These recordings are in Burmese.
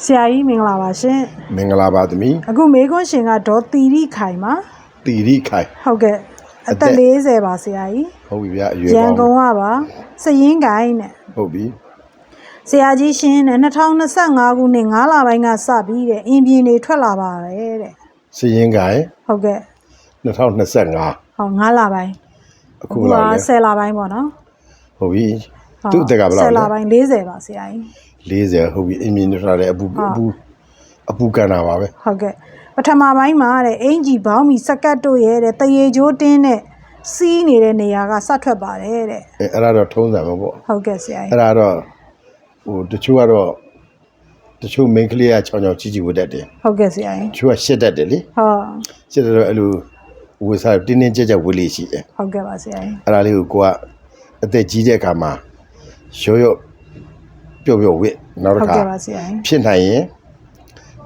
ဆရာကြီးမင်္ဂလာပါရှင်မင်္ဂလာပါသမီးအခုမေခွန်းရှင်ကဒေါ်တီရီခိုင်ပါတီရီခိုင်ဟုတ်ကဲ့အအသသက်က်40ပါဆရာကြီးဟုတ်ပြီဗျာအရွယ်ရန်ကောကုန်င်းကပါစရင်ကိုင်းနဲ့ဟုတ်ပြီဆရာကြီးရှင်နဲ့2025ခုနှစ်9လပိုင်းကစပြီးတဲ့အင်ပြင်းတွေထွက်လာပါတယ်တဲ့စရင်ကိုင်ဟုတ်ကဲ့2025ဟော9လပိုင်းအခုလာလဲ10လပိုင်းပေါ့နော်ဟုတ်ပြီဟုတ်သူ့အသက်ကဘယ်လောက်10လလဲပိုင်း40ပါဆရာကြီး 40ဟုတ်ပြီအင်းမြင်ထားတဲ့အပူဟုတ်အပူအပူကန်တာပါပဲဟုတ်ကဲ့ပထမပိုင်းမှာတဲ့အင်ဂျီဘောင်းမီစကတ်တို့ရဲ့တဲ့တရေချိုးတင်းနဲ့စီးနေတဲ့နေရာကစထွက်ပါတယ်တဲ့အဲအဲ့ဒါတော့ထုံးစံပဲပေါ့ဟုတ်ကဲ့ဆရာကြီးအဲ့ဒါတော့ဟိုတချို့ကတော့တချို့ main ကလေးကချောင်းချောင်းကြီးကြီးဝတ်တတ်တယ်ဟုတ်ကဲ့ဆရာကြီးတချို့ကရှစ်တတ်တယ်လေဟုတ်ရှစ်တတ်တော့အဲ့လိုဝတ်စားတင်းတင်းကြပ်ကြပ်ဝတ်လို့ရှိတယ်ဟုတ်ကဲ့ပါဆရာကြီးအဲ့ဒါလေးကိုကိုကအသက်ကြီးတဲ့အခါမှာရောရော့ ပျော့ပျော့ဝတ်နောက်ဟုတစ်တ်ခါကဲ့ပါဆရာကြီးဖြစ်နိုင်ရင်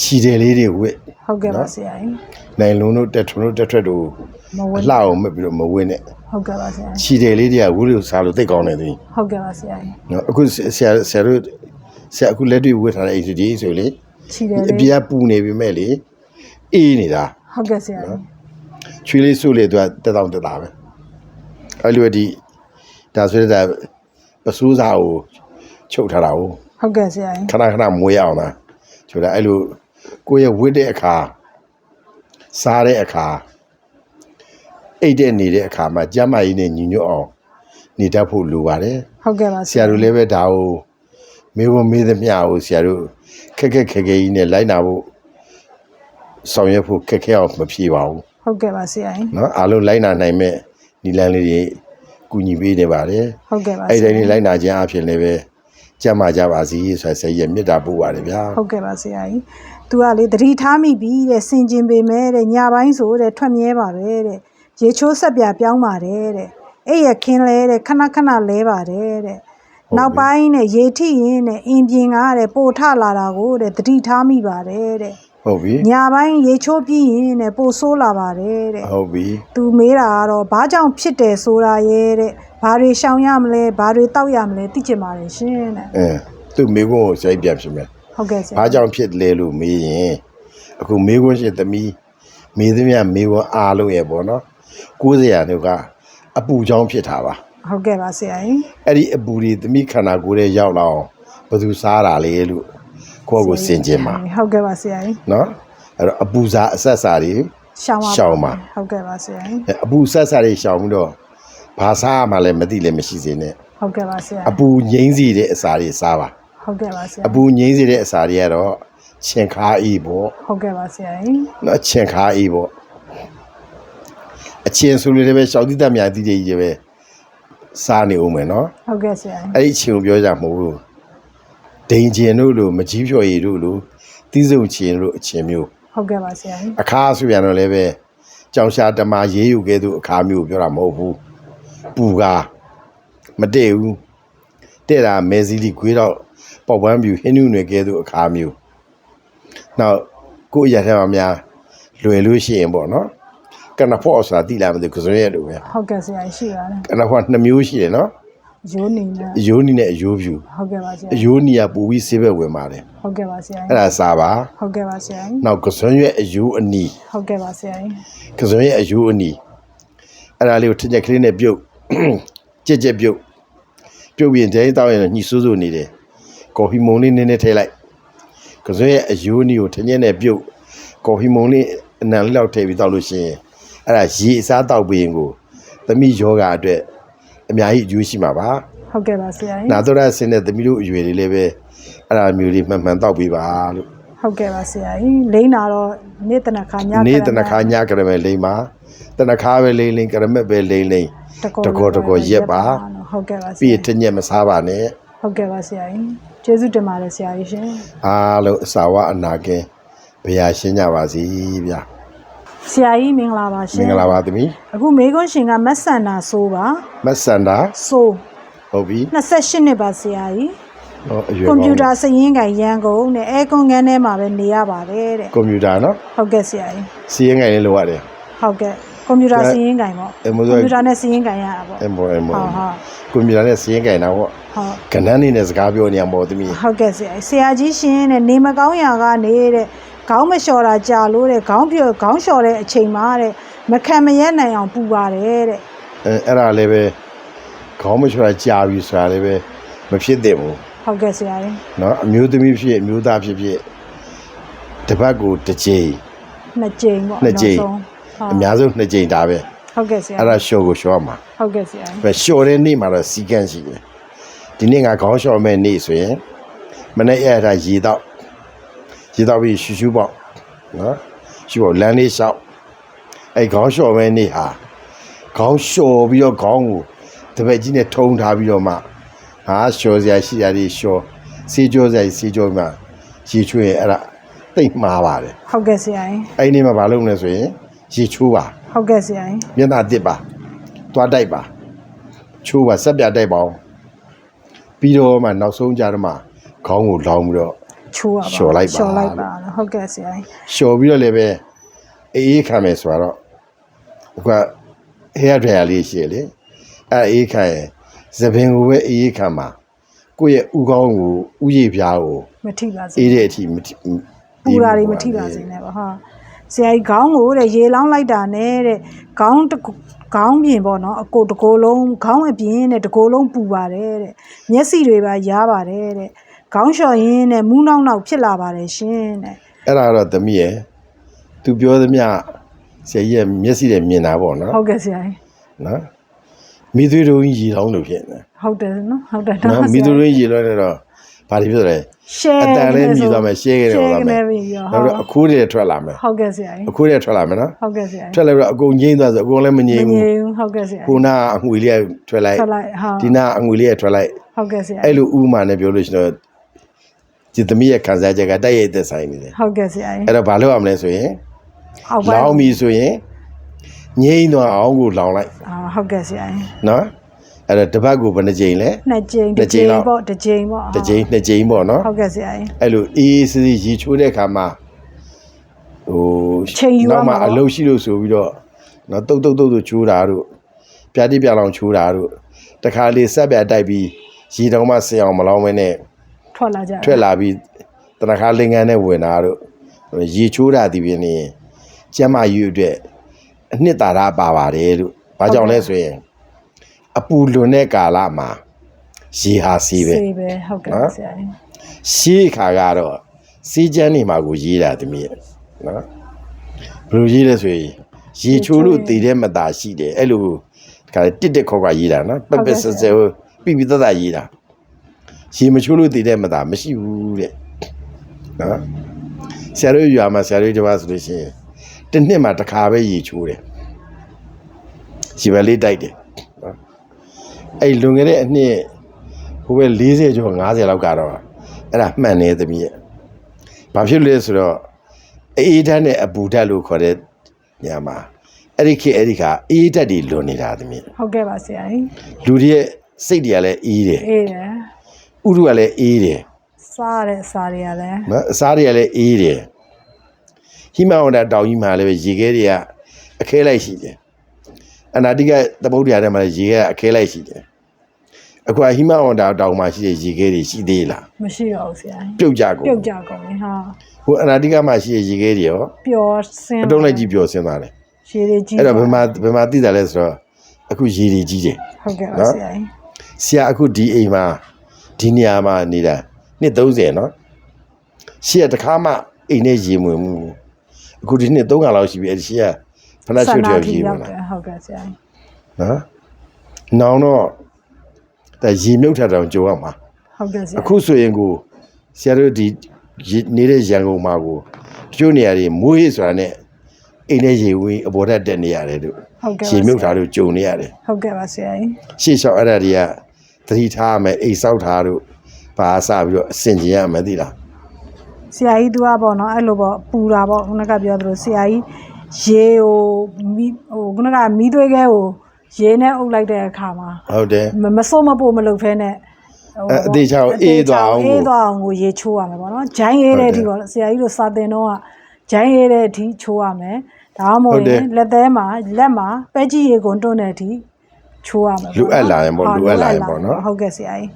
ခြီတယ်လေးတွေဝတ်ဟုတ်ကဲ့ပါဆရာကြီးနိုင်လုံးတို့တက်ထွန်းတို့တက်ထွက်တို့မဝအတ်လှအောင်မပြီးတော့မဝတ်နဲ့ဟုတ်ကဲ့ပါဆရာကြီးခြီတယ်လေးတွေကဝတ်လို့စားလို့သိကောင်းတယ်သူဟုတ်ကဲ့ပါဆရာကြီးနော်အခုဆရာဆရာတို့ဆရာအခုလက်တွေ့ဝတ်ထားတဲ့အိတ်ဒီဆိုလေခြီတယ်အလေပြားပူနေပြီမဲ့လေအေးနေတာဟုတ်ကဲ့ဆရာကြီးချွေးလေးစုလေသူကတက်တောင့်တက်တာပဲအဲ့လိုဒီဒါဆိုတဲ့ပစိုးစားကို ချုပ်ထားတာ哦ဟုတ်ကဲ့ဆရာကြီးခဏခဏမွေးရအောင်လားချုပ်တာအဲ့လိုကိုယ့်ရဲ့ဝစ်တဲ့အခါစားတဲ့အခါအိတ်တဲ့နေတဲ့အခါမှာကျမကြီးနဲ့ညီညွတ်အောင်နေတတ်ဖို့လိုပါတယ်ဟုတ်ကဲ့ပါဆဆရာရာတို့လည်းပဲဒါကိုမေဖို့မေးသမျှကိုဆရာတို့ခက်ခက်ခဲခဲကြီးနဲ့လိုက်နာဖို့ဆောင်ရွက်ဖို့ခက်ခဲအောင်မဖြေပါဘူး ဟုတ်ကဲ့ပါဆရာကြီးနော်အားလုံးလိုက်နာနိုင်မဲ့နီလန်းလေးတွေကူညီပေးနေပါတယ်ဟုတ်ကဲ့ပါအဲ့ဒီတိုင်းလေးလိုက်နာခြင်းအဖြစ်လည်းပဲ ကြမ်းမာကြပါစီဆိုဆရာကြီးရဲ့မေတ္တာပို့ပါတယ်ဗျာဟုတ်ကဲ့ပါဆရာကြီးသူကလေသတိထားမိပြီတဲ့စင်ကျင်ပေမဲ့တဲ့ညပိုင်းဆိုတဲ့ထွက်မြဲပါပဲတဲ့ရေချိုးဆက်ပြပြောင်းပါတယ်တဲ့အဲ့ရခင်းလဲတဲ့ခဏခဏလဲပါတယ်တဲ့နောက်ပိုင်းနဲ့ရေထိရင်နဲ့အင်ပြင်းကားတဲ့ပိုထလာတာကိုတဲ့သတိထားမိပါတယ်တဲ့ ဟုတ်ပြီညပိုင်းရေချိုးပြီးရင်တဲ့ပိုဆိုးလာပါတယ်တဲ့ဟုတ်ပြီသူမေးတာကတော့ဘာကြောင့်ဖြစ်တယ်ဆိုတာရဲ့တဲ့ဘာတွေရှောင်ရမလဲဘာတွေတောက်ရမလဲသိချင်ပါတယ်ရှင်တဲ့အဲသူမိကုန်းကိုစိုက်ပြန်ဖြစ်မယ်ဟုတ်ကဲ့ဆရာဘာကြောင့်ဖြစ်လဲလို့မေးရင်အခုမေးခွန်းရှိသမီးမေးသမျှမေးခွန်းအားလုံးရဲ့ပေါ့နော်90ရာတို့ကအပူချောင်းဖြစ်တာပါဟုတ်ကဲ့ပါဆရာကြီးအဲ့ဒီအပူတွေသမီးခန္ဓာကိုယ်ရဲ့ရောက်လာအောင်ဘယ်သူစားတာလဲလို့ ကိုယ့်ကိုစင်ကျင်ပါဟုတ်ကဲ့ပါဆရာကြီးနော်အဲ့တော့အပူစားအဆက်စားတွေရှောင်ပါရှောင်ပါဟုတ်ကဲ့ပါဆရာကြီးအပူဆက်စားတွေရှောင်ပြီးတော့ဘာစားမှလည်းမသိလည်းမရှိစေနဲ့ဟုတ်ကဲ့ပါဆရာအပူငိမ့်စီတဲ့အစာတွေစားပါဟုတ်ကဲ့ပါဆရာအပူငိမ့်စီတဲ့အစာတွေကတော့ချင်ခါအေးပေါ့ဟုတ်ကဲ့ပါဆရာကြီးနော်ချင်ခါအေးပေါ့အချင်းဆိုလို့လည်းပဲရှောက်တိတတ်များတိတိကြီးပဲစားနေဦးမယ်နော်ဟုတ်ကဲ့ဆရာကြီးအဲ့ဒီအချင်းကိုပြောကြမဟုတ်ဘူး ဒိန်ကျင်တို့လိုမကြီးဖြော်ရည်တို့လိုတီးစုံချင်တို့အချင်းမျိုးဟုတ်ကဲ့ပါဆရာကြီးအခါဆိုပြန်တော့လည်းပဲကြောင်ရှာတမရေးယူခဲ့သူအခါမျိုးကိုပြောတာမဟုတ်ဘူးပူကားမတည့်ဘူးတဲ့တာမဲစီလီခွေးတော့ပေါက်ပန်းပြူဟင်းနုနယ်ခဲ့သူအခါမျိုးနောက်ကိုယ့်အရာထဲမှာများလွယ်လို့ရှိရင်ပေါ့နော်ကနဖော့ဆိုတာတိလာမသိဘူးကစွန်ရဲ့လိုပဲဟုတ်ကဲ့ဆရာကြီးရှိပါတယ်ကနဖော့နှစ်မျိုးရှိတယ်နော် ရိုးနေနဲ့အယိုးနီနဲ့အယိုးဖြူဟုတ်ကဲ့ပါဆရာအယိုးနီကပူပြီးဆေးဘက်ဝင်ပါတယ်ဟုတ်ကဲ့ပါဆရာအဲ့ဒါစားပါဟုတ်ကဲ့ပါဆရာကြီးနောက်ကစွန်ရဲ့အယိုးအနီးဟုတ်ကဲ့ပါဆရာကြီးကစွန်ရဲ့အယိုးအနီအဲ့ဒါလေးကိုထင်ချက်ကလေးနဲ့ပြုတ်ကြက်ကြက်ပြုတ်ပြုတ်ပြီးရင်ဒိုင်းတောင်းရင်တော့ညှိစိုးစိုးနေတယ်ကော်ဖီမုန်လေးနည်းနည်းထည့်လိုက်ကစွန်ရဲ့အယိုးအနီကိုထင်ချက်နဲ့ပြုတ်ကော်ဖီမုန်လေးအနံလေးလောက်ထည့်ပြီးတောက်လို့ရှိရင်အဲ့ဒါရေအစားတောက်ပြီးရင်ကိုသမီးယောဂအတွက် အများကြီးအကျိုးရှိမှာပါဟုတ်ကဲ့ပါဆရာကြီးနာတော်ရဆင်းတဲ့သမီးတို့အရွယ်တွေလည်းပဲအဲ့ဒါမျိုးလေးမှန်မှန်တောက်ပြီးပါလို့ဟုတ်ကဲ့ပါဆရာကြီးလိမ့်တာတော့နေ့တနခါညနေတနခါညကရမဲလိမ့်ပါတနခါပဲလိမ့်လိမ့်ကရမက်ပဲလိမ့်လိမ့်တကောတကောရက်ပါဟုတ်ကဲ့ပါဆပြီးရာရင်တညက်မစားပါနဲ့ဟုတ်ကဲ့ပါဆရာကြီးကျေးဇူးတင်ပါတယ်ဆရာကြီးရှင်အားလုံးအစာဝအနာကင်းဘုရားရှင်းကြပါစီဗျာ ဆရာကြီးမင်္ဂလာပါရှမင်င်္ဂလာပါသမီးအခုမေခွန်းရှင်ကမက်ဆန်နာဆိုးပါမက်ဆန်တာဆိုးဟုတ်ပြီ28နှစ်ပါဆရာကြီးဟောအရွယ်ကွန်ပျူတာကောင်းစရင်းကရန်ကုန်နဲ့အဲကွန်ခန်းထဲမှာပဲနေရပါတယ်တဲ့ကွန်ပျူတာနော်ဟုတ်ကဲ့ဆရာကြီးစီးရင်ငိုင်လေးလိုရတယ် ဟုတ်ကဲ့ကွန်ကွန်ပျူတာစီးရင်ကင်ပေါ့အဲမကွဆို န်ပျူတာနဲ့စီးရင်ကင်ရတာပေါ့အဲမောအဲမောဟုတ်ဟုတ်ကွန်ပျူတာနဲ့စီးရင်ကြင်တာပေါ့ဟုတ် ကဏ္ဍနေနဲ့စကားပြောနေရမောသမီးဟုတ်ကဲ့ဆရာဆရာကြီးရှင်တဲ့နေမကောင်းရာကနေတဲ့ ခေါင်းမလျှော်တာကြာလို့တဲ့ခေါင်းပြောခေါင်းလျှော်တဲ့အချိန်မှာတဲ့မခံမရနိုင်အောင်ပူပါတယ်တဲ့အဲအဲ့ဒါလည်းပဲခေါင်းမလျှော်တာကြာပြီဆိုတာလည်းပဲမဖြစ်သင့်ဘူးဟုတ်ကဲ့ဆရာကြီးနော်အမျိုးသမီးဖြစ်အမျိုးသားဖြစ်ဖြစ်တပတ်ကိုတစ်ကြိမ်နှစ်ကြိမ်ပေါ့နှစ်ကြိမ်အများဆုံးနှစ်ကြိမ်ဒါပဲဟုတ်ကဲ့ဆရာအဲ့ဒါရှော့ကိုရှော့မှာဟုတ်ကဲ့ဆရာပဲရှော့တဲ့နေ့မှာတော့စီကန့်ရှိတယ်ဒီနေ့ငါခေါင်းရှော့မဲ့နေ့ဆိုရင်မနေ့အဲ့ဒါရေတော့ ရေတော့ပြီးရှူရှူပေါ့နော်ရှူပေါ့လမ်းလေးလျှောက်အဲ့ခေါင်းရှော့မဲ့နေ့ဟာခေါင်းရှော့ပြီးတော့ခေါင်းကိုတပည့်ကြီးနဲ့ထုံထားပြီးတော့မှဟာရှော့စရာရှိတာဒီရှော့စေးကြောစရာကြီးစေးကြောမှရေချွေးရင်အဲ့ဒါတိတ်မှားပါတယ်ဟုတ်ကဲ့ဆရာကြီးအဲ့ဒီနေ့မှာမလုပ်နဲ့ဆိုရင်ရေချိုးပါဟုတ်ကဲ့ဆရာကြီးမျက်နှာတစ်ပါသွားတိုက်ပါချိုးပါဆက်ပြတိုက်ပါအောင်ပြီးတော့မှနောက်ဆုံးကြတော့မှခေါင်းကိုလောင်းပြီးတော့ ချိုးရပါလျှော်လိုက်ပါ လျှော်လိုက်ပါဟုတ်ကဲ့ဆရာကြီးလျှော်ပြီးတော့လည်းပဲအေးအေးခံမယ်ဆိုတော့အခုက hair dryer လေးရှိရလေအဲ့အေးခံရင်သပင်ကိုပဲအေးအေးခံပါကိုယ့်ရဲ့ဥကောင်းကိုဥရည်ပြားကိုမထိပါစေအေးတဲ့အထိမထိပူတာတွေမထိပါစေနဲ့ပေါ့ဟာဆရာကြီးခေါင်းကိုတဲ့ရေလောင်းလိုက်တာနဲ့တဲ့ခေါင်းတစ်ခုခေါင်းပြင်ပေါ့နော်အကိုတကိုယ်လုံးခေါင်းအပြင်နဲ့တကိုယ်လုံးပူပါတယ်တဲ့မျက်စိတွေပါရားပါတယ်တဲ့ ခေါင်းလျှော်ရင်းနဲ့မူးနောက်နောက်ဖြစ်လာပါတယ်ရှင်တဲ့အဲ့ဒါတော့သမီးရယ်သူပြောသမျှဆရာကြီးရဲ့မျက်စိနဲ့မြင်တာပေါ့နော်ဟုတ်ကဲ့ဆရာကြီးနော်မိသွေးတို့ကြီးရေလောင်းလို့ဖြစ်နေဟုတ်တယ်နော်ဟုတ်တယ်နော်မိသွေးတို့ကြီးရေလောင်းနေတော့ဘာတွေဖြစ်လဲရှယ်အတန်လည်းမြည်သွားမယ်ရှဲခဲ့တယ်ရှယ်သွားကမယ်လေးပြီးရောနောက်တော့အခိုးတွေထွက်လာမယ်ဟုတ်ကဲ့ဆရာကြီးအခိုးတွေထွက်လာမယ်နော်ဟုတ်ကဲ့ဆရာထွကြီးက်လိုက်တော့အကုန်ငိမ့်သွားဆိုအကုန်လည်းမငိမ့်မဘူးငြိမ်ဘူးဟုတ်ကဲ့ဆရာကိုနာအငွေလေးကထွက်လိုက်ထွက်လိုက်ဟာဒီနာအငွေလေးကထွက်လိုက်ဟုတ်ကဲ့ဆရာအဲ့လိုဥမာနဲ့ပြောလို့ရှိရင်တော့ ဒီသမီးရဲ့ခံစားချက်ကတိုက်ရိုက်သက်ဆိုင်နေတယ်ဟုတ်ကဲ့ဆရာကြီးအဲ့တော့ဘာလုပ်ရမလဲဆိုရင်အောက်ပိုင်းလောင်းပြီဆိုရင်ငိမ့်သွားအောင်ကိုလောင်းလိုက်အာဟုတ်ကဲ့ဆရာကြီးနော်အဲ့တော့တစ်ပတ်ကိုဘယ်နှကြိမ်လဲနှစ်ကြိမ်နှစ်ကြိမ်လောက်ပေါ့တစ်ကြိမ်ပေါ့တစ်ကြိမ်နှစ်ကြိမ်ပေါ့နော်ဟုတ်ကဲ့ဆရာကြီးအဲ့လိုအေးအေးဆေးဆေးရေချိုးတဲ့အခါမှာဟိုချိန်ယူရနောက်မှာမှပေါ့အလုပ်ရှိလို့ဆိုပြီးတော့နော်တုတ်တုတ်တုတ်တုတ်ချိုးတာတို့ပြာတိပြလောင်ချိုးတာတို့တခါလေဆက်ပြတိုက်ပြီးရေတောင်မှဆင်အောင်မလောင်းမနဲ့ ထွက်လာကြတယ်ထွက်လာပြီးတနခါလင်ငန်းနဲ့ဝင်တာတို့ရေချိုးတာဒီပြင်းနေကျမ်းမာရေးအတွက်အနှစ်သာရပါပါတယ်လို့ဘာကြောင့်လဲဆိုရင်အပူလွန်တဲ့ကာလမှာရေဟာစီးပဲဆေးပဲဟုတ်ကဲ့နော်ဆရာကြီးရှေးခါကတော့စီးချမ်းနေမှာကိုရေးတာတမီးရဲ့နော်ဘယ်လိုရေးလဲဆိုရင်ရေချိုးလို့တည်တဲ့မသားရှိတယ်အဲ့လိုခါတစ်တစ်ခေါက်ခါရေးတာနော်ပက်ပက်ဆဆဲပြပြတတရေးတာ ရေမချိုးလို့တည်တဲ့မသားမရှိဘူးတဲ့နော်ဆရာတို့ရွာမှာဆရာတို့တပါးဆိုလို့ရှိရင်တစ်နှစ်မှာတစ်ခါပဲရေချိုးတယ်ရေပဲလေးတိုက်တယ်နော်အဲ့လွန်ခဲ့တဲ့အနှစ်ဟိုပဲ40ကျော်50လောက်ကတော့အဲ့ဒါမှန်နေသမီးရဲ့ဘာဖြစ်လို့လဲဆိုတော့အေးဓာတ်နဲ့အပူဓာတ်လို့ခေါ်တဲ့ညမှာအဲ့ဒီခေတ်အဲ့ဒီခါအေးဓာတ်တွေလွန်နေတာသမီးဟုတ်ကဲ့ပါဆရာကြီးလူတွေရဲ့စိတ်တွေကလည်းအေးတယ်အေးတယ် ဥရုကလည်းအေးတယ်စားတဲ့စားတွေကလည်းနော်အစားတွေကလည်းအေးတယ်ဟိမဝန္တာတောင်ကြီးမှာလည်းပဲရေခဲတွေကအခဲလိုက်ရှိတယ်အနာတိကသမုဒ္ဒရာထဲမှာလည်းရေခဲကအခဲလိုက်ရှိတယ်အခုကဟိမဝန္တာတောင်မှာရှိတဲ့ရေခဲတွေရှိသေးလားမရှိတော့ဘူးဆရာကြီးပြုတ်ကြကုန်ပြုတ်ကြကုန်ပြီဟာဟိုအနာတိကမှာရှိတဲ့ရေခဲတွေရောပျော်စင်းအတုံးလိုက်ကြီးပျော်ဆင်းသွားတယ်ရေတွေကြီးအဲ့တော့ဘယ်မှာဘယ်မှာသိတာလဲဆိုတော့အခုရေတွေကြီးတယ်ဟုတ်ကဲ့ပါနော်ဆရာကြီးဆရာအခုဒီအိမ်မှာ ဒီနေရာမှာနေတာနှစ်30နော်ရှေ့ကတခါမှအိမ်နဲ့ရေမဝင်ဘူးအခုဒီနှစ်300လောက်ရှိပြီအဲ့ဒီရှေ့ကဖနက်ချွတ်တယ်ရေဝင်ဆလာနာထိရောက်တယ်ဟုတ်ကဲ့ဆရာကြီးနော်နောင်တော့ဒါရေမြုပ်ထတာတော့ကြုံရမှာဟုတ်ကဲ့ဆရာအခုဆိုရင်ကိုဆရာတို့ဒီရေနေတဲ့ရန်ကုန်မှာကိုတချို့နေရာတွေမွေးဆိုတာနဲ့အိမ်နဲ့ရေဝင်အပေါ်ထက်တက်နေရတယ်တို့ဟုတ်ကဲ့ပါရေမြုပ်တာတို့ကြုံနေရတယ်ဟုတ်ကဲ့ပါဆရာကြီးရှေ့လျှောက်အဲ့ဒါတွေက သတိထားရမယ်အိမ်ဆောက်ထားတို့ဘာစပြီးတော့အဆင်ကျင်ရမယ်သိလားဆရာကြီးသူကပေါ့နော်အဲ့လိုပေါ့ပူတာပေါ့ခုနကပြောသလိုဆရာကြီးရေကိုမီးဟိုခုနကမီးသွေးခဲကိုရေနဲ့အုပ်လိုက်တဲ့အခါမှာဟုတ်တယ်မမစိုးမပို့မလုပ်ဖဲနဲ့ဟိုအဲအသေးချောင်းအေးသွားအောင်ကိုအေးသွားအောင်ကိုရေချိုးရမယ်ပေါ့နော်ဂျိုင်းအေးတဲ့အထိပေါ့ဆရာကြီးတို့စာတင်တော့ကဂျိုင်းအေးတဲ့အထိချိုးရမယ်ဒါမှမဟုတ်ဟုတ်တယ်ရင်လက်သေးမှာလက်မှာပဲကြည့်ရေကုန်တွန်းတဲ့အထိ ချိုးရမှာလိုအပ်လာရင်ပေါ့ဟုတ်လိုအပ်လာရင်ပေါ့နော်ဟုတ်ကဲ့ဆရာကြီး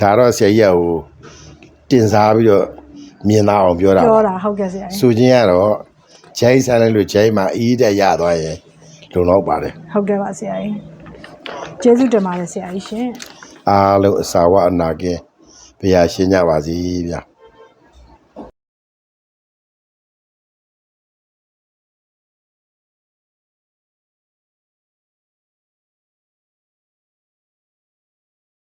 ဒါတော့ဆရာကြီးကဟိုတင်စားပြီးတော့မြင်သားအောင်ပြောတာပြောပါတာဟုတ်ကဲ့ဆရာကြီးဆိုခြင်းကတော့ဂျိုင်းဆန်းလိုက်လို့ဂျိုင်းမှာအီးတက်ရသွားရင်လုံတော့ပါတယ်ဟုတ်ကဲ့ပါဆရာကြီးကျေးဇူးတင်ပါတယ်ဆရာကြီးရှင်အားလုံးအစာဝအနာကင်းဘုရားရှင်ကြပါစေဗျာ